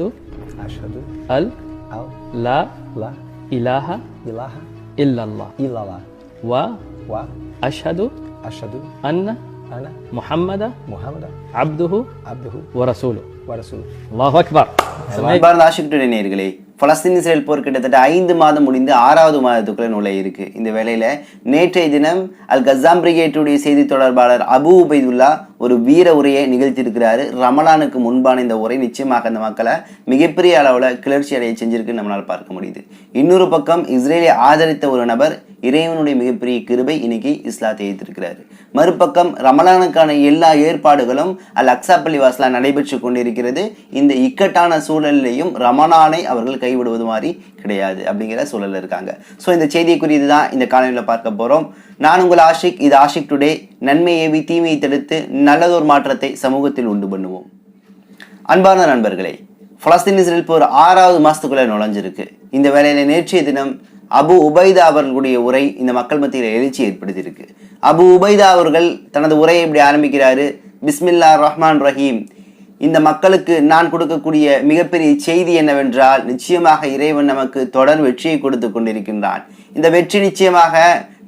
அஷ்ஹது அஷ்ஹது அல் அல் லா லா இலாஹ இலாஹ இல்லல்லாஹ் இல்லல்லா வ வா அஷ்ஹது அஷ்ஹது அன்ன அன முஹம்மத முஹம்மத அப்துஹு அப்துஹு வரசூலு வரசூல் அல்லாஹ் அக்பர். அன்பார்ந்த ஆஷிக் நேயர்களே பலஸ்தீன் இஸ்ரேல் போர் கிட்டத்தட்ட ஐந்து மாதம் முடிந்து ஆறாவது மாதத்துக்குள்ள நுழைய இருக்கு. இந்த வேளையில நேற்றைய தினம் அல் கசாம் பிரிகேட்டுடைய செய்தி தொடர்பாளர் அபு உபைதுல்லா ஒரு வீர உரையை நிகழ்த்தியிருக்கிறாரு. ரமலானுக்கு முன்பான இந்த உரை நிச்சயமாக அந்த மக்களை மிகப்பெரிய அளவில் கிளர்ச்சி அடைய செஞ்சிருக்குன்னு நம்மளால் பார்க்க முடியுது. இன்னொரு பக்கம் இஸ்ரேலை ஆதரித்த ஒரு நபர் இறைவனுடைய மிகப்பெரிய கிருபை இன்னைக்கு இஸ்லாத்தை ஏற்றிருக்கிறாரு. மறுபக்கம் ரமலானுக்கான எல்லா ஏற்பாடுகளும் அல் அக்ஸா பள்ளிவாசலா நடைபெற்று கொண்டிருக்கிறது. இந்த இக்கட்டான சூழலிலையும் ரமலானை அவர்கள் கைவிடுவது மாதிரி கிடையாது அப்படிங்கிற சூழலில் இருக்காங்க. ஸோ இந்த செய்தியை குறித்து தான் இந்த காணொலியில் பார்க்க போறோம். நான் உங்கள் ஆஷிக் இது ஆஷிக் டுடே நன்மை ஏவி தீமையை தடுத்து நல்லதொரு மாற்றத்தை சமூகத்தில் உண்டு பண்ணுவோம். அன்பார்ந்த நண்பர்களே பலஸ்தீன் இஸ்ரேல் போர் ஆறாவது மாசத்துக்குள்ள நுழைஞ்சிருக்கு. இந்த வேலையில் நேற்றைய தினம் அபு உபைதா அவர்களுடைய உரை இந்த மக்கள் மத்தியில் எழுச்சி ஏற்படுத்தியிருக்கு. அபு உபைதா அவர்கள் தனது உரையை இப்படி ஆரம்பிக்கிறாரு. பிஸ்மில்லா ரஹ்மான் ரஹீம். இந்த மக்களுக்கு நான் கொடுக்கக்கூடிய மிகப்பெரிய செய்தி என்னவென்றால் நிச்சயமாக இறைவன் நமக்கு தொடர் வெற்றியை கொடுத்து கொண்டிருக்கின்றான். இந்த வெற்றி நிச்சயமாக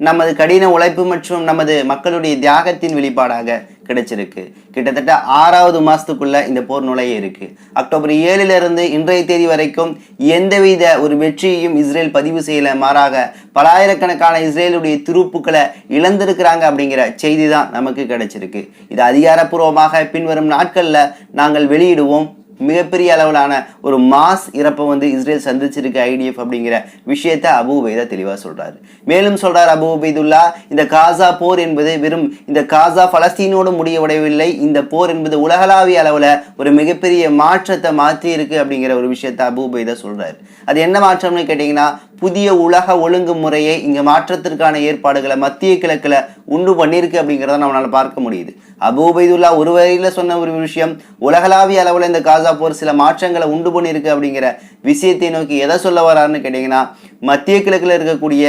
நமது கடின உழைப்பு மற்றும் நமது மக்களுடைய தியாகத்தின் வெளிப்பாடாக கிடைச்சிருக்கு. கிட்டத்தட்ட ஆறாவது மாதத்துக்குள்ள இந்த போர் நுழைய இருக்கு. அக்டோபர் ஏழிலிருந்து இன்றைய தேதி வரைக்கும் எந்தவித ஒரு வெற்றியையும் இஸ்ரேல் பதிவு செய்யல. மாறாக பலாயிரக்கணக்கான இஸ்ரேலுடைய துருப்புக்களை இழந்திருக்கிறாங்க அப்படிங்கிற செய்தி தான் நமக்கு கிடைச்சிருக்கு. இது அதிகாரப்பூர்வமாக பின்வரும் நாட்களில் நாங்கள் வெளியிடுவோம். மிகப்பெரிய அளவிலான ஒரு மாஸ் இறப்பை வந்து இஸ்ரேல் சந்திச்சிருக்கு ஐடிஎஃப் அப்படிங்கிற விஷயத்த அபு உபைதா தெளிவாக சொல்றாரு. மேலும் சொல்றார் அபு உபைதுல்லா இந்த காசா போர் என்பது வெறும் இந்த காசா பலஸ்தீனோடு முடிவடையவில்லை இந்த போர் என்பது உலகளாவிய அளவில் ஒரு மிகப்பெரிய மாற்றத்தை மாற்றி இருக்கு அப்படிங்கிற ஒரு விஷயத்த அபு உபைதா சொல்றாரு. அது என்ன மாற்றம்னு கேட்டிங்கன்னா புதிய உலக ஒழுங்கு முறையை இங்கே மாற்றத்திற்கான ஏற்பாடுகளை மத்திய கிழக்கில் உண்டு பண்ணியிருக்கு அப்படிங்கிறத நம்மளால் பார்க்க முடியுது. அபூபைதுல்லா ஒரு வரையில சொன்ன ஒரு விஷயம் உலகளாவிய அளவில் இந்த காசா போர் சில மாற்றங்களை உண்டு பண்ணியிருக்கு அப்படிங்கிற விஷயத்தை நோக்கி எதை சொல்ல வராருன்னு கேட்டிங்கன்னா மத்திய கிழக்கில் இருக்கக்கூடிய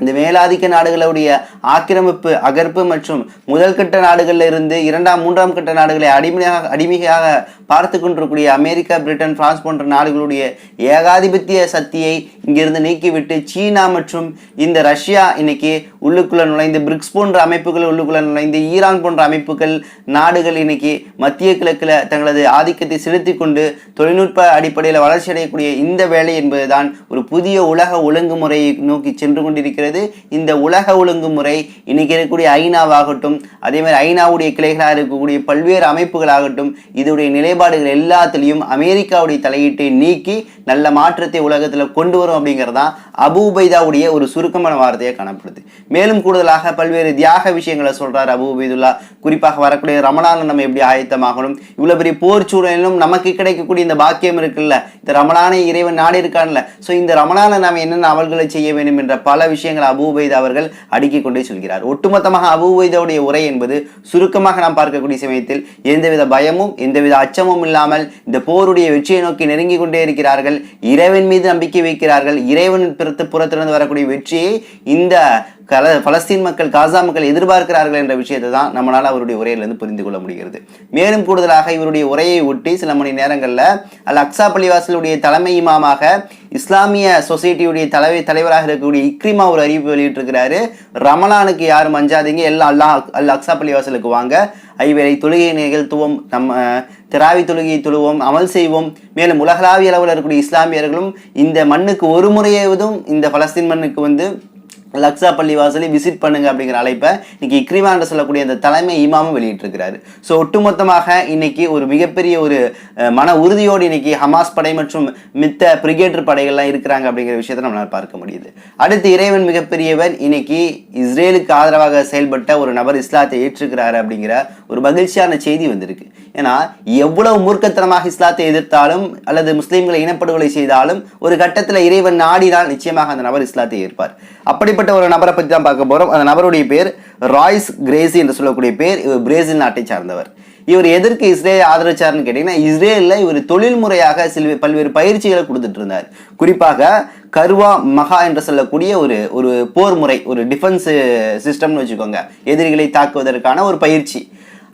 இந்த மேலாதிக்க நாடுகளுடைய ஆக்கிரமிப்பு அகர்ப்பு மற்றும் முதல் கட்ட நாடுகளில் இருந்து இரண்டாம் மூன்றாம் கட்ட நாடுகளை அடிமையாக அடிமையாக பார்த்து கொண்டிருக்கூடிய அமெரிக்கா பிரிட்டன் பிரான்ஸ் போன்ற நாடுகளுடைய ஏகாதிபத்திய சக்தியை இங்கிருந்து நீக்கிவிட்டு சீனா மற்றும் இந்த ரஷ்யா இன்னைக்கு உள்ளுக்குள்ள நுழைந்து பிரிக்ஸ் போன்ற அமைப்புகள் உள்ளுக்குள்ள நுழைந்து ஈரான் போன்ற அமைப்புகள் நாடுகள் இன்னைக்கு மத்திய கிழக்கில் தங்களது ஆதிக்கத்தை செலுத்தி கொண்டு தொழில்நுட்ப அடிப்படையில் வளர்ச்சி அடையக்கூடிய இந்த வேலை என்பதுதான் ஒரு புதிய உலக ஒழுங்குமுறையை நோக்கி சென்று கொண்டிருக்கிறது. இந்த உலக ஒழுங்குமுறை இன்னைக்கு இருக்கக்கூடிய ஐநாவாகட்டும் அதே மாதிரி ஐநாவுடைய கிளைகளாக இருக்கக்கூடிய பல்வேறு அமைப்புகளாகட்டும் இதோடைய நிலைப்பாடுகள் எல்லாத்துலேயும் அமெரிக்காவுடைய தலையீட்டை நீக்கி நல்ல மாற்றத்தை உலகத்தில் கொண்டு வரும் அப்படிங்கிறது தான் அபூபைதாவுடைய ஒரு சுருக்கமான வார்த்தையாக காணப்படுது. மேலும் கூடுதலாக பல்வேறு தியாக விஷயங்களை சொல்கிறார் அபு உபீதுல்லா. குறிப்பாக வரக்கூடிய ரமணான நம்ம எப்படி ஆயத்தமாகணும்? இவ்வளவு பெரிய போர் சூழலிலும் நமக்கு கிடைக்கக்கூடிய இந்த பாக்கியம் இருக்குல்ல? இந்த ரமணானை இறைவன் நாடு இருக்கான்ல ஸோ இந்த ரமணான நாம் என்னென்ன அமல்களை செய்ய வேண்டும் என்ற பல விஷயங்களை அபு உபைதா அவர்கள் அடுக்கிக் கொண்டே சொல்கிறார். ஒட்டுமொத்தமாக அபு உபைதாவுடைய உரை என்பது சுருக்கமாக நாம் பார்க்கக்கூடிய சமயத்தில் எந்தவித பயமும் எந்தவித அச்சமும் இல்லாமல் இந்த போருடைய வெற்றியை நோக்கி நெருங்கி கொண்டே இருக்கிறார்கள். இறைவன் மீது நம்பிக்கை வைக்கிறார்கள். இறைவன் புறத்திலிருந்து வரக்கூடிய வெற்றியை இந்த கல பலஸ்தீன் மக்கள் காசா மக்கள் எதிர்பார்க்கிறார்கள் என்ற விஷயத்தை தான் நம்மளால் அவருடைய உரையிலிருந்து புரிந்து கொள்ள முடிகிறது. மேலும் கூடுதலாக இவருடைய உரையை ஒட்டி சில மணி நேரங்களில் அல் அக்ஸா பள்ளிவாசலுடைய தலைமை இமாமாக இஸ்லாமிய சொசைட்டியுடைய தலைவை தலைவராக இருக்கக்கூடிய இக்ரிமா ஒரு அறிவிப்பு வெளியிட்டிருக்கிறாரு. ரமலானுக்கு யாரும் அஞ்சாதீங்க எல்லாம் அல்லா அல் அக்ஸா பள்ளிவாசலுக்கு வாங்க. ஐவேளை தொழுகை நிகழ்த்துவோம் நம்ம திராவி தொழுகையை தொழுவோம் அமல் செய்வோம். மேலும் உலகளாவிய அளவில் இருக்கக்கூடிய இஸ்லாமியர்களும் இந்த மண்ணுக்கு ஒரு முறையாவதும் இந்த பலஸ்தீன் மண்ணுக்கு வந்து லக்ஸா பள்ளிவாசலை விசிட் பண்ணுங்க அப்படிங்கிற அழைப்பை இன்னைக்கு இக்ரிமா என்று சொல்லக்கூடிய அந்த தலைமை இமாமும் வெளியிட்டிருக்கிறாரு. ஸோ ஒட்டுமொத்தமாக இன்னைக்கு ஒரு மிகப்பெரிய ஒரு மன உறுதியோடு இன்னைக்கு ஹமாஸ் படை மற்றும் மித்த பிரிகேட்டர் படைகள்லாம் இருக்கிறாங்க அப்படிங்கிற விஷயத்தை நம்மளால் பார்க்க முடியுது. அடுத்து இறைவன் மிகப்பெரியவர் இன்னைக்கு இஸ்ரேலுக்கு ஆதரவாக செயல்பட்ட ஒரு நபர் இஸ்லாத்தை ஏற்றுக்கிறாரு அப்படிங்கிற ஒரு மகிழ்ச்சியான செய்தி வந்திருக்கு. ஏன்னா எவ்வளவு மூர்க்கத்தனமாக இஸ்லாத்தை எதிர்த்தாலும் அல்லது முஸ்லீம்களை இனப்படுகொலை செய்தாலும் ஒரு கட்டத்தில் இறைவன் நாடினால் நிச்சயமாக அந்த நபர் இஸ்லாத்தை ஏற்பார். அப்படிப்பட்ட ஒரு நபரை பற்றி தான் பார்க்க போகிறோம் அந்த நபருடைய பேர் ராய்ஸ் கிரேசி என்று சொல்லக்கூடிய பேர். இவர் பிரேசில் நாட்டை சார்ந்தவர். இவர் எதற்கு இஸ்ரேல் ஆதரிச்சார்னு கேட்டிங்கன்னா இஸ்ரேலில் இவர் தொழில் முறையாக சில பல்வேறு பயிற்சிகளை கொடுத்துட்டு இருந்தார். குறிப்பாக கர்வா மகா என்று சொல்லக்கூடிய ஒரு ஒரு போர் முறை ஒரு டிஃபென்ஸ் சிஸ்டம்னு வச்சுக்கோங்க. எதிரிகளை தாக்குவதற்கான ஒரு பயிற்சி.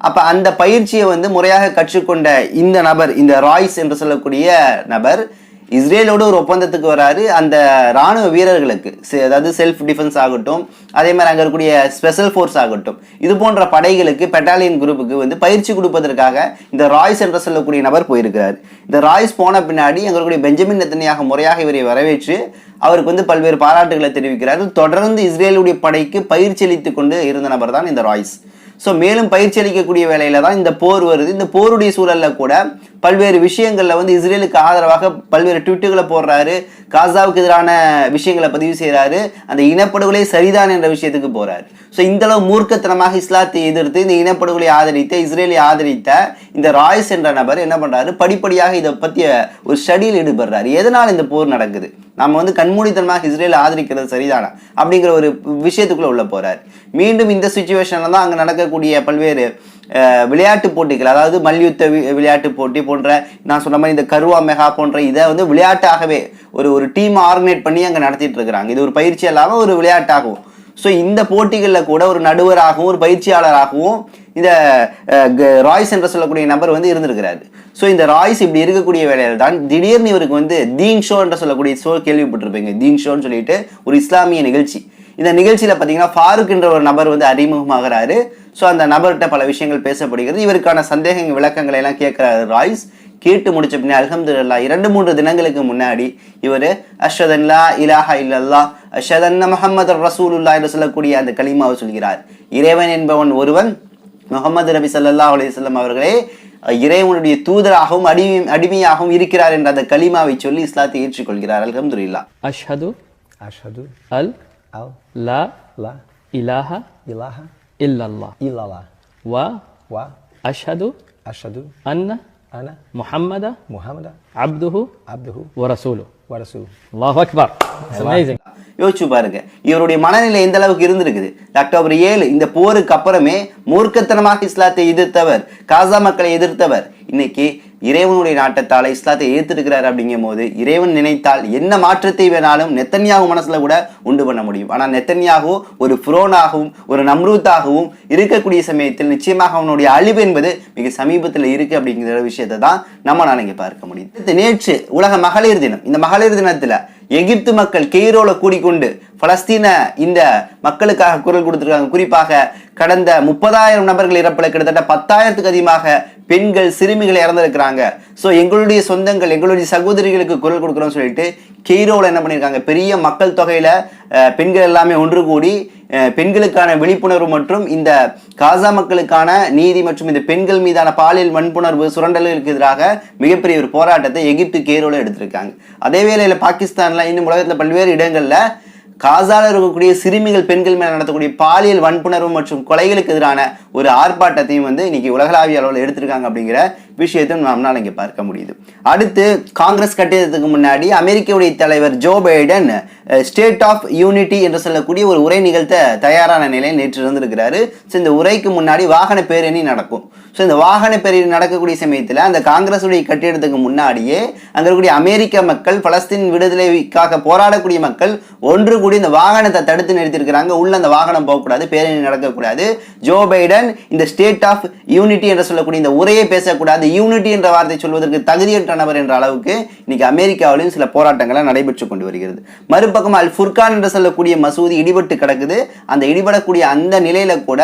அப்போ அந்த பயிற்சியை வந்து முறையாக கற்றுக்கொண்ட இந்த நபர் இந்த ராய்ஸ் என்று சொல்லக்கூடிய நபர் இஸ்ரேலோட ஒரு ஒப்பந்தத்துக்கு வராரு. அந்த ராணுவ வீரர்களுக்கு செ- அதாவது செல்ஃப் டிஃபென்ஸ் ஆகட்டும் அதே மாதிரி அங்கே இருக்கக்கூடிய ஸ்பெஷல் ஃபோர்ஸ் ஆகட்டும் இது போன்ற படைகளுக்கு பெட்டாலியன் குரூப்புக்கு வந்து பயிற்சி கொடுப்பதற்காக இந்த ராய்ஸ் என்று சொல்லக்கூடிய நபர் போயிருக்கிறார். இந்த ராய்ஸ் போன பின்னாடி அங்கே இருக்கக்கூடிய பெஞ்சமின் நெத்தனியாக முறையாக இவரை வரவேற்று அவருக்கு வந்து பல்வேறு பாராட்டுகளை தெரிவிக்கிறார் தொடர்ந்து இஸ்ரேலுடைய படைக்கு பயிற்சி அளித்து கொண்டு இருந்த நபர் தான் இந்த ராய்ஸ். ஸோ மேலும் பயிற்சி அளிக்கக்கூடிய வேலையில தான் இந்த போர் வருது. இந்த போருடைய சூழலில் கூட பல்வேறு விஷயங்களில் வந்து இஸ்ரேலுக்கு ஆதரவாக பல்வேறு ட்விட்டுகளை போடுறாரு. காசாவுக்கு எதிரான விஷயங்களை பதிவு செய்கிறாரு அந்த இனப்படுகொலை சரிதான் என்ற விஷயத்துக்கு போகிறார் ஸோ இந்தளவு மூர்க்கத்தனமாக இஸ்லாத்தை எதிர்த்து இந்த இனப்படுகொலை ஆதரித்த இஸ்ரேலை ஆதரித்த இந்த ராய்ஸ் என்ற நபர் என்ன பண்ணுறாரு படிப்படியாக இதை பற்றிய ஒரு ஸ்டடியில் ஈடுபடுறாரு. எதனால் இந்த போர் நடக்குது? நம்ம வந்து கண்மூடித்தனமாக இஸ்ரேலை ஆதரிக்கிறது சரிதானா? அப்படிங்கிற ஒரு விஷயத்துக்குள்ள உள்ள போகிறார் மீண்டும் இந்த சுச்சுவேஷன்ல தான் அங்கே நடக்கக்கூடிய பல்வேறு விளையாட்டு போட்டிகள் அதாவது மல்யுத்த வி- விளையாட்டு போட்டி போன்ற நான் சொன்ன மாதிரி இந்த கருவா மெகா போன்ற இதை வந்து விளையாட்டாகவே ஒரு ஒரு டீம் ஆர்கனைட் பண்ணி அங்கே நடத்திட்டு இருக்கிறாங்க. இது ஒரு பயிற்சி இல்லாமல் ஒரு விளையாட்டாகும் ஸோ இந்த போட்டிகளில் கூட ஒரு நடுவராகவும் ஒரு பயிற்சியாளராகவும் இந்த ராய்ஸ் என்று சொல்லக்கூடிய நபர் வந்து இருந்திருக்கிறாரு. ஸோ இந்த ராய்ஸ் இப்படி இருக்கக்கூடிய வேலையில் தான் திடீர்னு இவருக்கு வந்து தீன் ஷோ என்று சொல்லக்கூடிய ஷோ கேள்விப்பட்டிருப்பீங்க. தீன் ஷோன்னு சொல்லிட்டு ஒரு இஸ்லாமிய நிகழ்ச்சி. இந்த நிகழ்ச்சியில் பார்த்தீங்கன்னா ஃபாரூக் என்ற ஒரு நபர் வந்து அறிமுகமாகிறாரு. ஸோ அந்த நபர்கிட்ட பல விஷயங்கள் பேசப்படுகிறது. இவருக்கான சந்தேகங்கள் விளக்கங்களை எல்லாம் கேட்கிறாரு ராய்ஸ். கேட்டு முடிச்ச பின்னே அலமதுல்லா இரண்டு மூன்று தினங்களுக்கு முன்னாடி இவர் அஷதன்லா இலாஹா இல்லல்லா அஷதன்ன முகமது ரசூலுல்லா என்று சொல்லக்கூடிய அந்த கலிமாவை சொல்கிறார். இறைவன் என்பவன் ஒருவன் முகமது நபி சல்லா அலிசல்லம் அவர்களே இறைவனுடைய தூதராகவும் அடிமை அடிமையாகவும் இருக்கிறார் என்ற அந்த கலிமாவை சொல்லி இஸ்லாத்தை ஏற்றுக்கொள்கிறார். அலமதுல்லா அஷ்ஹது அஷது அல் லா லா இலாஹா இலாஹா இல்லல்லா இல்லல்லா வா வா அஷ்ஹது அஷது அன்ன أن أن محمد محمدا عبده عبده ورسوله ورسوله الله أكبر It's amazing யோசிச்சு பாருங்க இவருடைய மனநிலை எந்த அளவுக்கு இருந்திருக்குது அக்டோபர் ஏழு இந்த போருக்கு அப்புறமே மூர்க்கத்தனமாக இஸ்லாத்தை எதிர்த்தவர் காசா மக்களை எதிர்த்தவர் இன்னைக்கு இறைவனுடைய நாட்டத்தால் இஸ்லாத்தை ஏற்றிருக்கிறார் அப்படிங்கும் போது இறைவன் நினைத்தால் என்ன மாற்றத்தை வேணாலும் நெத்தன்யாகு மனசில் கூட உண்டு பண்ண முடியும். ஆனால் நெத்தன்யாகு ஒரு புரோனாகவும் ஒரு நம்ரூத்தாகவும் இருக்கக்கூடிய சமயத்தில் நிச்சயமாக அவனுடைய அழிவு என்பது மிக சமீபத்தில் இருக்கு அப்படிங்கிற விஷயத்தை தான் நம்ம இங்கே பார்க்க முடியும். நேற்று உலக மகளிர் தினம். இந்த மகளிர் தினத்தில் எகிப்து மக்கள் கெய்ரோவில் கூடிக்கொண்டு பலஸ்தீன இந்த மக்களுக்காக குரல் கொடுத்துருக்காங்க. குறிப்பாக கடந்த முப்பதாயிரம் நபர்கள் இறப்பில் கிட்டத்தட்ட பத்தாயிரத்துக்கு அதிகமாக பெண்கள் சிறுமிகள் இறந்துருக்கிறாங்க. ஸோ எங்களுடைய சொந்தங்கள் எங்களுடைய சகோதரிகளுக்கு குரல் கொடுக்குறோம்னு சொல்லிட்டு கெய்ரோவில் என்ன பண்ணியிருக்காங்க பெரிய மக்கள் தொகையில் பெண்கள் எல்லாமே ஒன்று கூடி பெண்களுக்கான விழிப்புணர்வு மற்றும் இந்த காசா மக்களுக்கான நீதி மற்றும் இந்த பெண்கள் மீதான பாலியல் வன்புணர்வு சுரண்டல்களுக்கு எதிராக மிகப்பெரிய ஒரு போராட்டத்தை எகிப்து கேரோவில் எடுத்திருக்காங்க. அதே வேளையில் பாகிஸ்தானில் இன்னும் உலகத்தில் பல்வேறு இடங்களில் காசால இருக்கக்கூடிய சிறுமிகள் பெண்கள் மேலே நடத்தக்கூடிய பாலியல் வன்புணர்வு மற்றும் கொலைகளுக்கு எதிரான ஒரு ஆர்ப்பாட்டத்தையும் வந்து இன்னைக்கு உலகளாவிய அளவில் எடுத்திருக்காங்க அப்படிங்கிற விஷயத்தையும் நம்மளால் இங்கே பார்க்க முடியுது. அடுத்து காங்கிரஸ் கட்டிடத்துக்கு முன்னாடி அமெரிக்காவுடைய தலைவர் Joe Biden state of unity என்று சொல்லக்கூடிய ஒரு உரை நிகழ்த்த தயாரான நிலையில் நேற்று இருந்திருக்கிறாரு. ஸோ இந்த உரைக்கு முன்னாடி வாகன பேரணி நடக்கும். ஸோ இந்த வாகன பேரணி நடக்கக்கூடிய சமயத்தில் அந்த காங்கிரஸுடைய கட்டிடத்துக்கு முன்னாடியே அங்கே இருக்கக்கூடிய அமெரிக்க மக்கள் பலஸ்தீன் விடுதலைக்காக போராடக்கூடிய மக்கள் ஒன்று கூடி இந்த வாகனத்தை தடுத்து நிறுத்தியிருக்கிறாங்க. உள்ள அந்த வாகனம் போகக்கூடாது பேரணி நடக்கக்கூடாது. ஜோ பைடன் இந்த ஸ்டேட் ஆஃப் யூனிட்டி என்று சொல்லக்கூடிய இந்த உரையை பேசக்கூடாது. யூனிட்டி என்ற வார்த்தை சொல்வதற்கு தகுதியற்ற நபர் என்ற அளவுக்கு இன்னைக்கு அமெரிக்காவிலும் சில போராட்டங்களை நடைபெற்று கொண்டு வருகிறது. மறுபக்கம் அல் ஃபுர்கான் என்று சொல்லக்கூடிய மசூதி இடிபட்டு கிடக்குது. அந்த இடிபடக்கூடிய அந்த நிலையில கூட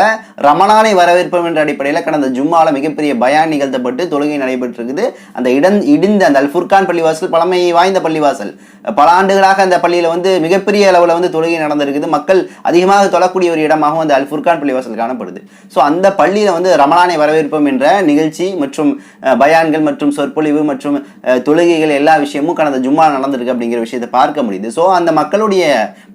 ரமணானை வரவேற்போம் என்ற அடிப்படையில் கடந்த ஜும்மால மிகப்பெரிய பயான் நிகழ்த்தப்பட்டு தொழுகை நடைபெற்றிருக்குது. அந்த இடம் இடிந்த அந்த அல் ஃபுர்கான் பள்ளிவாசல் பழமை வாய்ந்த பள்ளிவாசல். பல ஆண்டுகளாக அந்த பள்ளியில் வந்து மிகப்பெரிய அளவில் வந்து தொழுகை நடந்திருக்குது. மக்கள் அதிகமாக தொழக்கூடிய ஒரு இடமாகவும் அந்த அல் ஃபுர்கான் பள்ளிவாசல் காணப்படுது. ஸோ அந்த பள்ளியில் வந்து ரமணானை வரவேற்போம் என்ற நிகழ்ச்சி மற்றும் பயான்கள் மற்றும் சொற்பொழிவு மற்றும் தொழுகைகள் எல்லா விஷயமும் கடந்த ஜும்மா நடந்திருக்கு அப்படிங்கிற விஷயத்தை பார்க்க முடியுது. ஸோ அந்த மக்களுடைய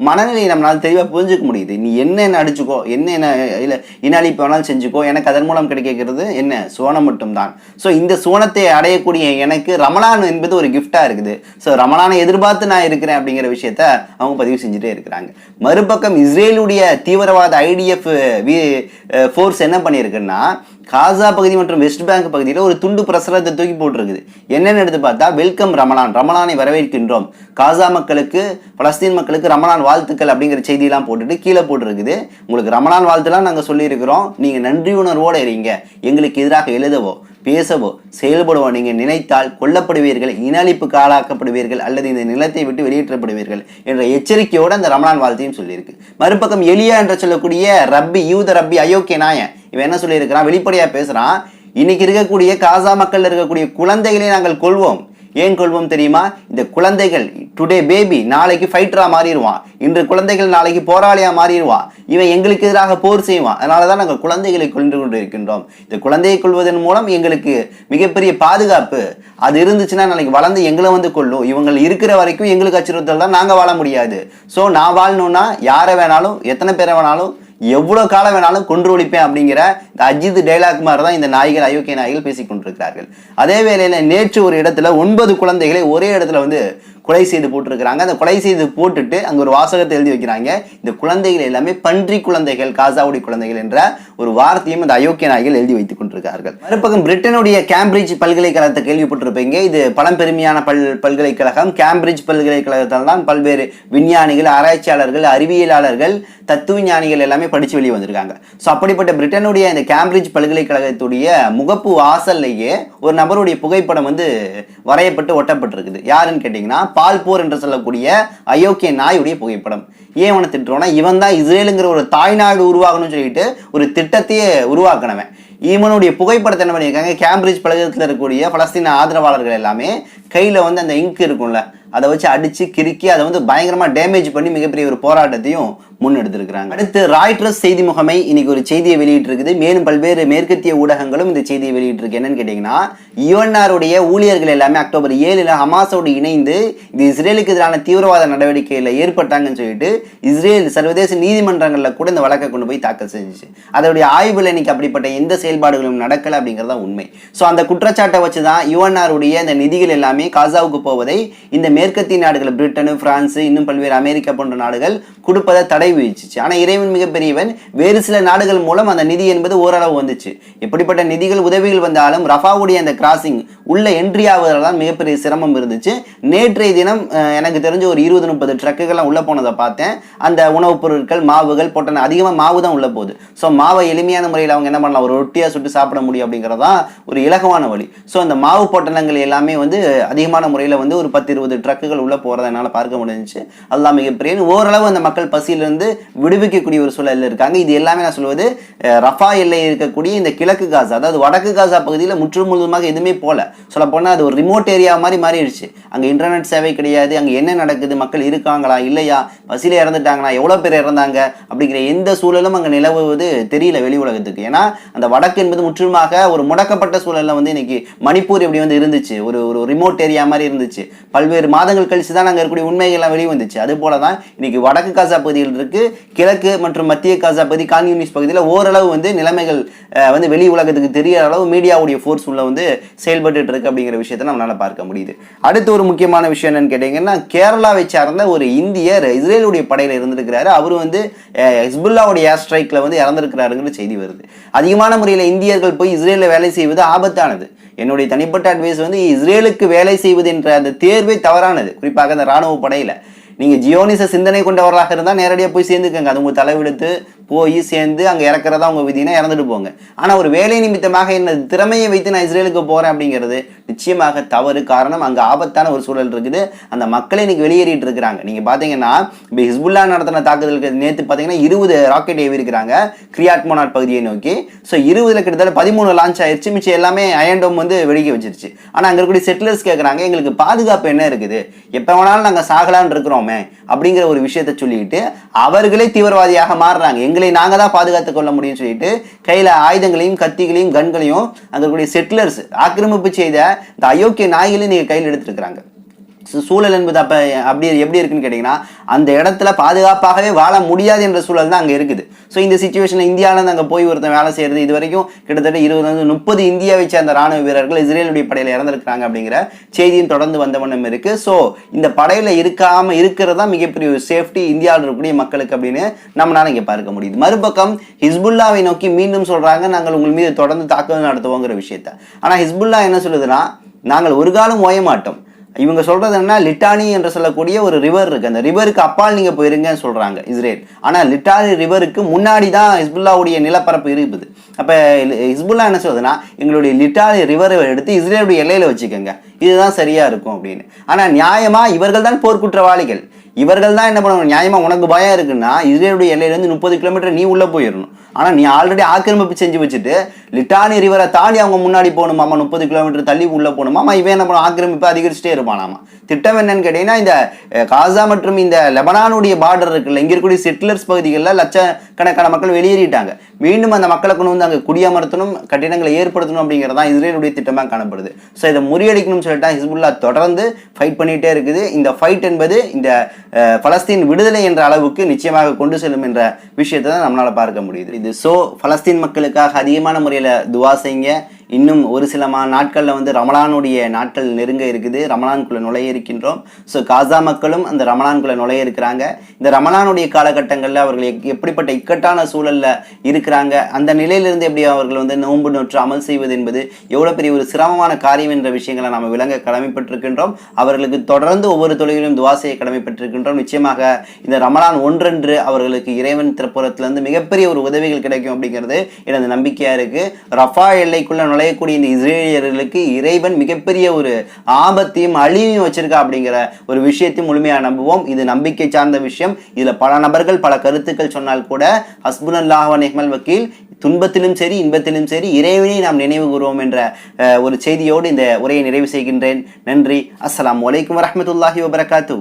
மனநிலையை நம்மளால தெளிவாக புரிஞ்சுக்க முடியுது. நீ என்ன அடிச்சுக்கோ என்ன என்ன இல்லை இனஅழிப்பு வேணாலும் செஞ்சுக்கோ எனக்கு அதன் மூலம் கிடைக்கிறது என்ன? சோனம் மட்டும்தான். ஸோ இந்த சோனத்தை அடையக்கூடிய எனக்கு ரமலான் என்பது ஒரு கிஃப்டாக இருக்குது. ஸோ ரமலானை எதிர்பார்த்து நான் இருக்கிறேன் அப்படிங்கிற விஷயத்த அவங்க பதிவு செஞ்சுட்டே இருக்கிறாங்க. மறுபக்கம் இஸ்ரேலுடைய தீவிரவாத ஐடிஎஃப் ஃபோர்ஸ் என்ன பண்ணியிருக்குன்னா காசா பகுதி மற்றும் வெஸ்ட் பேங்க் பகுதியில் ஒரு துண்டு பிரசுரத்தை தூக்கி போட்டிருக்குது. என்னென்னு எடுத்து பார்த்தா வெல்கம் ரமலான் ரமலானை வரவேற்கின்றோம். காசா மக்களுக்கு பலஸ்தீன் மக்களுக்கு ரமலான் வாழ்த்துக்கள் அப்படிங்கிற செய்தியெல்லாம் போட்டுட்டு கீழே போட்டிருக்குது. உங்களுக்கு ரமலான் வாழ்த்துலாம் நாங்கள் சொல்லியிருக்கிறோம். நீங்கள் நன்றி உணர்வோடு இருங்க. எங்களுக்கு எதிராக எழுதவோ பேசவோ செயல்படவோ நீங்கள் நினைத்தால் கொல்லப்படுவீர்கள் இனஅழிப்புக்கு ஆளாக்கப்படுவீர்கள் அல்லது இந்த நிலத்தை விட்டு வெளியேற்றப்படுவீர்கள் என்ற எச்சரிக்கையோடு அந்த ரமலான் வாழ்த்தையும் சொல்லியிருக்கு. மறுபக்கம் எலியா என்று சொல்லக்கூடிய ரப்பி யூத ரப்பி அயோக்கிய நாயன் இவன் என்ன சொல்லியிருக்கிறான்? வெளிப்படையா பேசுறான். இன்னைக்கு இருக்கக்கூடிய காசா மக்கள் இருக்கக்கூடிய குழந்தைகளை நாங்கள் கொள்வோம் ஏன் கொள்வோம் தெரியுமா? இந்த குழந்தைகள் டுடே பேபி நாளைக்கு ஃபைட்டரா மாறிடுவான். இன்று குழந்தைகள் நாளைக்கு போராளியா மாறிடுவான். இவன் எங்களுக்கு எதிராக போர் செய்வான். அதனால தான் நாங்கள் குழந்தைகளை கொண்டு கொண்டு இருக்கின்றோம் இந்த குழந்தையை கொள்வதன் மூலம் எங்களுக்கு மிகப்பெரிய பாதுகாப்பு. அது இருந்துச்சுன்னா நாளைக்கு வளர்ந்து எங்களை வந்து கொள்ளும் இவங்க இருக்கிற வரைக்கும் எங்களுக்கு அச்சுறுத்தல் தான் நாங்கள் வாழ முடியாது. ஸோ நான் வாழணும்னா யாரை வேணாலும் எத்தனை பேரை வேணாலும் எவ்வளோ காலம் வேணாலும் கொன்று ஒழிப்பேன் அப்படிங்கிற இந்த அஜித் டைலாக் மாதிரி தான் இந்த நாய்கள் அயோக்கிய நாய்கள் பேசிக் கொண்டிருக்கிறார்கள் அதே வேளையில் நேற்று ஒரு இடத்துல ஒன்பது குழந்தைகளை ஒரே இடத்துல வந்து கொலை செய்து போட்டிருக்கிறாங்க. அந்த கொலை செய்து போட்டுட்டு அங்கே ஒரு வாசகத்தை எழுதி வைக்கிறாங்க. இந்த குழந்தைகள் எல்லாமே பன்றி குழந்தைகள் காசாவுடி குழந்தைகள் என்ற ஒரு வார்த்தையும் அந்த அயோக்கிய நாய்கள் எழுதி வைத்துக் கொண்டிருக்கிறார்கள் மறுபக்கம் பிரிட்டனுடைய கேம்பிரிட்ஜ் பல்கலைக்கழகத்தை கேள்விப்பட்டிருப்பீங்க. இது பழம்பெருமையான பல் பல்கலைக்கழகம். கேம்பிரிட்ஜ் பல்கலைக்கழகத்தால் தான் பல்வேறு விஞ்ஞானிகள் ஆராய்ச்சியாளர்கள் அறிவியலாளர்கள் தத்துவ ஞானிகள் எல்லாமே படித்து வெளியே வந்திருக்காங்க. ஸோ அப்படிப்பட்ட பிரிட்டனுடைய இந்த கேம்பிரிட்ஜ் பல்கலைக்கழகத்துடைய முகப்பு வாசல்லையே ஒரு நபருடைய புகைப்படம் வந்து வரையப்பட்டு ஒட்டப்பட்டிருக்குது. யாருன்னு கேட்டிங்கன்னா பால்போர் என்று சொல்லக்கூடிய அயோக்கிய நாயுடைய புகைப்படம். ஏன் அவனை திட்டுறோம்னா இவன் தான் இஸ்ரேலுங்கிற ஒரு தாய்நாடு உருவாகணும்னு சொல்லிட்டு ஒரு திட்டத்தையே உருவாக்கினவன். இவனுடைய புகைப்படத்தை என்ன பண்ணியிருக்காங்க? கேம்பிரிட்ஜ் பழகத்தில் இருக்கக்கூடிய பலஸ்தீன ஆதரவாளர்கள் எல்லாமே கையில் வந்து அந்த இங்க் இருக்கும்ல அதை வச்சு அடித்து கிறுக்கி அதை வந்து பயங்கரமாக டேமேஜ் பண்ணி மிகப்பெரிய ஒரு போராட்டத்தையும் முன்னெடுத்திருக்கிறாங்க. அடுத்து ராய்டர்ஸ் செய்தி முகமை இன்னைக்கு ஒரு செய்தியை வெளியிட்டிருக்குது. மேலும் பல்வேறு மேற்கத்திய ஊடகங்களும் இந்த செய்தியை வெளியிட்டிருக்கு. என்னன்னு கேட்டீங்கன்னா யுஎன்ஆருடைய ஊழியர்கள் எல்லாமே அக்டோபர் ஏழில் ஹமாஸோடு இணைந்து இது இஸ்ரேலுக்கு எதிரான தீவிரவாத நடவடிக்கையில் ஏற்பட்டாங்கன்னு சொல்லிட்டு இஸ்ரேல் சர்வதேச நீதிமன்றங்களில் கூட இந்த வழக்கை கொண்டு போய் தாக்கல் செஞ்சுச்சு. அதோடைய ஆய்வில் இன்னைக்கு அப்படிப்பட்ட எந்த செயல்பாடுகளும் நடக்கல அப்படிங்கிறது உண்மை. ஸோ அந்த குற்றச்சாட்டை வச்சு தான் யுஎன்ஆருடைய இந்த நிதிகள் எல்லாமே காசாவுக்கு போவதை இந்த மேற்கத்திய நாடுகள் பிரிட்டனு பிரான்ஸ் இன்னும் பல்வேறு அமெரிக்கா போன்ற நாடுகள் கொடுப்பதை தடை விதிச்சிச்சு ஆனால் இறைவன் மிகப்பெரியவன். வேறு சில நாடுகள் மூலம் அந்த நிதி என்பது ஓரளவு வந்துச்சு. எப்படிப்பட்ட நிதிகள் உதவிகள் வந்தாலும் ரஃபாவுடைய அந்த கிராசிங் உள்ள என்ட்ரி ஆவதில் மிகப்பெரிய சிரமம் இருந்துச்சு. நேற்றைய தினம் எனக்கு தெரிஞ்ச ஒரு இருபது முப்பது ட்ரக்குகள்லாம் உள்ளே போனதை பார்த்தேன். அந்த உணவுப் பொருட்கள் மாவுகள் போட்டன அதிகமாக மாவு தான் உள்ளே போகுது. ஸோ மாவை எளிமையான முறையில் அவங்க என்ன பண்ணலாம்? ஒரு ரொட்டியாக சுட்டு சாப்பிட முடியும் அப்படிங்கிறதான் ஒரு இலகுவான வழி. ஸோ அந்த மாவு பொட்டணங்கள் எல்லாமே வந்து அதிகமான முறையில் வந்து ஒரு பத்து இருபது ட்ரக்குகள் உள்ளே போகிறத என்னால் பார்க்க முடிஞ்சிச்சு. அதெல்லாம் மிகப்பெரிய. ஓரளவு அந்த மக்கள் பசியிலிருந்து விடுவிக்கக்கூடிய ஒரு சூழலில் இருக்காங்க. இது எல்லாமே நான் சொல்வது ரஃபா எல்லையில் இருக்கக்கூடிய இந்த கிழக்கு காசா அதாவது வடக்கு காசா பகுதியில் முற்று முழுதுமாக எதுவுமே போல. சொல்ல போனால் அது ஒரு ரிமோட் ஏரியா மாதிரி மாறிடுச்சு. அங்கே இன்டர்நெட் சேவை கிடையாது அங்கே என்ன நடக்குது மக்கள் இருக்காங்களா இல்லையா பசியில் இறந்துட்டாங்களா எவ்வளோ பேர் இறந்தாங்க அப்படிங்கிற எந்த சூழலும் அங்கே நிலவுவது தெரியல வெளி உலகத்துக்கு. ஏன்னா அந்த வடக்கு என்பது முற்றிலுமாக ஒரு முடக்கப்பட்ட சூழலில் வந்து இன்னைக்கு மணிப்பூர் எப்படி வந்து இருந்துச்சு. ஒரு ஒரு ரிமோட் ஏரியா மாதிரி இருந்துச்சு. பல்வேறு மாதங்கள் கழிச்சு தான் அங்கே இருக்கக்கூடிய உண்மைகள்லாம் வெளியே வந்துச்சு அது போல தான் இன்னைக்கு வடக்கு காசா பகுதியில் இருக்க கிழக்கு மற்றும் மத்திய காசா பகுதி கான்யூனிஸ்ட் பகுதியில் ஓரளவு வந்து நிலைமைகள் வந்து வெளி உலகத்துக்கு தெரியாத அளவு மீடியாவுடைய ஃபோர்ஸ் உள்ள வந்து செயல்பட்டு இருக்கு அப்படிங்கிற விஷயத்தை நம்மளால பார்க்க முடியுது. அடுத்து ஒரு முக்கியமான விஷயம் என்னன்னு கேட்டீங்கன்னா கேரளாவை சார்ந்த ஒரு இந்தியர் இஸ்ரேலுடைய படையில் இருந்திருக்கிறாரு. அவர் வந்து அஹ், ஹிஸ்புல்லாவுடைய ஏர் ஸ்ட்ரைக்ல வந்து இறந்திருக்கிறாருங்கிற செய்தி வருது. அதிகமான முறையில் இந்தியர்கள் போய் இஸ்ரேலில் வேலை செய்வது ஆபத்தானது. என்னுடைய தனிப்பட்ட அட்வைஸ் வந்து இஸ்ரேலுக்கு வேலை செய்வது என்ற அந்த தேர்வே தவறானது. குறிப்பாக அந்த ராணுவ படையில். நீங்க ஜியோனிச சிந்தனை கொண்டவர்களாக இருந்தால் நேரடியாக போய் சேர்ந்துக்கங்க. அது உங்கள் தலைவெடுத்து போய் சேர்ந்து அங்கே இறக்குறதா அவங்க விதினா இறந்துட்டு போங்க. ஆனால் ஒரு வேலை நிமித்தமாக என்ன திறமையை வைத்து நான் இஸ்ரேலுக்கு போறேன் அப்படிங்கிறது நிச்சயமாக தவறு. காரணம் அங்கே ஆபத்தான ஒரு சூழல் இருக்குது. அந்த மக்களை இன்னைக்கு வெளியேறிட்டு இருக்கிறாங்க. நீங்க பார்த்தீங்கன்னா இப்போ ஹிஸ்புல்லா நடத்தின தாக்குதலுக்கு நேற்று பார்த்தீங்கன்னா இருபது ராக்கெட் ஏவி இருக்கிறாங்க கிரியாட் மோனாட் பகுதியை நோக்கி. ஸோ இருபதுல கிட்டத்தட்ட பதிமூணு லான்ச் ஆயிடுச்சு மிச்சம் எல்லாமே அயன்டோம் வந்து வெடிக்க வச்சிருச்சு. ஆனால் அங்கே இருக்கக்கூடிய செட்டிலர்ஸ் கேட்குறாங்க எங்களுக்கு பாதுகாப்பு என்ன இருக்குது? எப்போ வேணாலும் நாங்கள் சாகலான்னு இருக்கிறோமே அப்படிங்கிற ஒரு விஷயத்த சொல்லிட்டு அவர்களே தீவிரவாதியாக மாறுறாங்க. எங்களை நாங்கள் தான் பாதுகாத்துக் கொள்ள முடியும்னு சொல்லிட்டு கையில் ஆயுதங்களையும் கத்திகளையும் கண்களையும் அங்க செட்டிலர்ஸ் ஆக்கிரமிப்பு செய்த இந்த அயோக்கிய நாய்களையும் நீங்கள் கையில் எடுத்திருக்கிறாங்க சூழல் என்பது அப்போ அப்படி எப்படி இருக்குன்னு கேட்டிங்கன்னா அந்த இடத்துல பாதுகாப்பாகவே வாழ முடியாது என்ற சூழல் தான் அங்கே இருக்குது. ஸோ இந்த சுச்சுவேஷனில் இந்தியாவிலேருந்து அங்கே போய் ஒருத்தன் வேலை செய்கிறது இது வரைக்கும் கிட்டத்தட்ட இருபது முப்பது இந்தியாவை சேர்ந்த ராணுவ வீரர்கள் இஸ்ரேலுடைய படையில் இறந்திருக்கிறாங்க அப்படிங்கிற செய்தியும் தொடர்ந்து வந்த வண்ணம் இருக்கு. ஸோ இந்த படையில் இருக்காமல் இருக்கிறது தான் மிகப்பெரிய ஒரு சேஃப்டி இந்தியாவில் இருக்கக்கூடிய மக்களுக்கு அப்படின்னு நம்மளால் இங்கே பார்க்க முடியுது. மறுபக்கம் ஹிஸ்புல்லாவை நோக்கி மீண்டும் சொல்கிறாங்க நாங்கள் உங்கள் மீது தொடர்ந்து தாக்குதல் நடத்துவோங்கிற விஷயத்த. ஆனால் ஹிஸ்புல்லா என்ன சொல்லுதுன்னா நாங்கள் ஒரு காலம் ஓய மாட்டோம் இவங்க சொல்கிறது என்ன லிட்டானி என்று சொல்லக்கூடிய ஒரு ரிவர் இருக்கு. அந்த ரிவருக்கு அப்பால் நீங்கள் போயிருங்கன்னு சொல்கிறாங்க இஸ்ரேல். ஆனால் லிட்டானி ரிவருக்கு முன்னாடி தான் ஹிஸ்புல்லாவுடைய நிலப்பரப்பு இருக்குது. அப்போ ஹிஸ்புல்லா என்ன சொல்றதுன்னா எங்களுடைய லிட்டானி ரிவரை எடுத்து இஸ்ரேலுடைய எல்லையில் வச்சுக்கோங்க. இதுதான் சரியா இருக்கும் அப்படின்னு. ஆனா நியாயமா இவர்கள் தான் போர்க்குற்றவாளிகள். இவர்கள் தான் என்ன பண்ணணும்? நியாயமா உனக்கு பயம் இருக்குன்னா இஸ்ரேலுடைய எல்லையிலேருந்து முப்பது கிலோமீட்டர் நீ உள்ள போயிடணும் ஆனா நீ ஆல்ரெடி ஆக்கிரமிப்பு செஞ்சு வச்சுட்டு லிட்டானி ரிவரை தாண்டி அவங்க முன்னாடி போகணுமாமா முப்பது கிலோமீட்டர் தள்ளி உள்ள போகணுமாமா இவன் என்ன பண்ணும் ஆக்கிரமிப்பு அதிகரிச்சுட்டே இருப்பானாமா திட்டம் என்னன்னு கேட்டீங்கன்னா இந்த காசா மற்றும் இந்த லெபனானுடைய பார்டர் இருக்குல்ல இங்க இருக்கக்கூடிய செட்டிலர்ஸ் பகுதிகளில் லட்சக்கணக்கான மக்கள் வெளியேறிட்டாங்க. மீண்டும் அந்த மக்களை கொண்டு வந்து அங்கே குடியமர்த்தணும் கட்டிடங்களை ஏற்படுத்தணும் அப்படிங்கிறதான் இஸ்ரேலுடைய திட்டமாக காணப்படுது. ஸோ இதை முறியடிக்கணும்னு அன்ஃபார்ச்சுனேட்டாக ஹிஸ்புல்லா தொடர்ந்து ஃபைட் பண்ணிட்டே இருக்குது. இந்த ஃபைட் என்பது இந்த பலஸ்தீன் விடுதலை என்ற அளவுக்கு நிச்சயமாக கொண்டு செல்லும் என்ற விஷயத்தை தான் நம்மளால பார்க்க முடியுது. இது ஸோ பலஸ்தீன் மக்களுக்காக அதிகமான முறையில் துவா செய்யுங்க. இன்னும் ஒரு சில மா நாட்களில் வந்து ரமலானுடைய நாட்கள் நெருங்க இருக்குது. ரமலான்குள்ளே நுழைய இருக்கின்றோம். ஸோ காசா மக்களும் அந்த ரமலான்குள்ளே நுழைய இருக்கிறாங்க. இந்த ரமலானுடைய காலகட்டங்களில் அவர்கள் எக்- எப்படிப்பட்ட இக்கட்டான சூழலில் இருக்கிறாங்க. அந்த நிலையிலிருந்து எப்படி அவர்கள் வந்து நோன்பு நோற்று அமல் செய்வது என்பது எவ்வளோ பெரிய ஒரு சிரமமான காரியம் என்ற விஷயங்களை நாம் விளங்க கடமைப்பட்டிருக்கின்றோம். அவர்களுக்கு தொடர்ந்து ஒவ்வொரு தொழிலும் துவா செய்ய கடமைப்பட்டிருக்கின்றோம். நிச்சயமாக இந்த ரமலான் ஒன்றன்று அவர்களுக்கு இறைவன் திறப்புறத்திலிருந்து மிகப்பெரிய ஒரு உதவிகள் கிடைக்கும் அப்படிங்கிறது எனது நம்பிக்கையாக இருக்குது ரஃபா எல்லைக்குள்ள அலையக்கூடிய இந்த இஸ்ரேலியர்களுக்கு இறைவன் மிகப்பெரிய ஒரு ஆபத்தையும் அழிவையும் வச்சிருக்கா அப்படிங்கிற ஒரு விஷயத்தையும் முழுமையாக நம்புவோம். இது நம்பிக்கை சார்ந்த விஷயம். இதுல பல நபர்கள் பல கருத்துக்கள் சொன்னால் கூட ஹஸ்புனல்லாஹ் நெஹ்மல் வக்கீல் துன்பத்திலும் சரி இன்பத்திலும் சரி இறைவனை நாம் நினைவு கூறுவோம் என்ற ஒரு செய்தியோடு இந்த உரையை நிறைவு செய்கின்றேன். நன்றி. அஸ்லாம் வலைக்கம் வரமத்துல்லாஹி வபரகாத்து